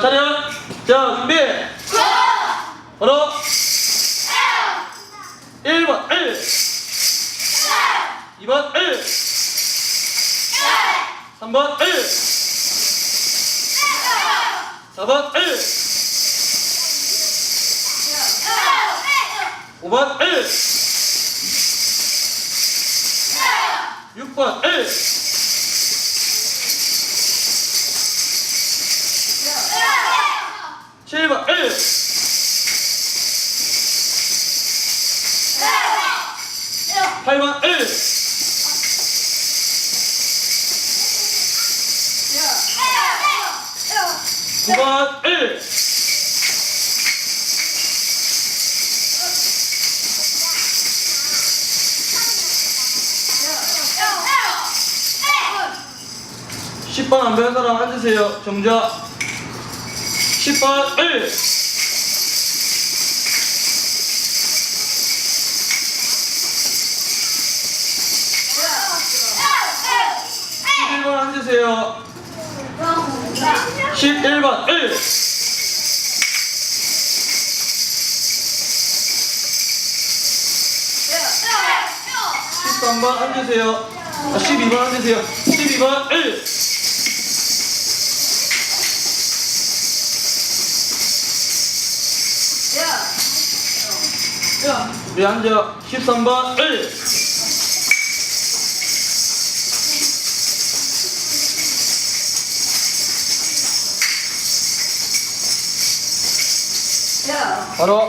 차렷. 자, 준비. 바로 1번 1. 2번 1. 3번 1. 4번 1. 5번 1. 6번 1. 7번 1. 8번 1. 9번 1. 10번 안 배운 사람 앉으세요. 정자. 10번 1. 11번 앉으세요. 11번 1. 13번 앉으세요. 아, 12번 앉으세요. 12번 1. 우리 앉아. 13번 1. 바로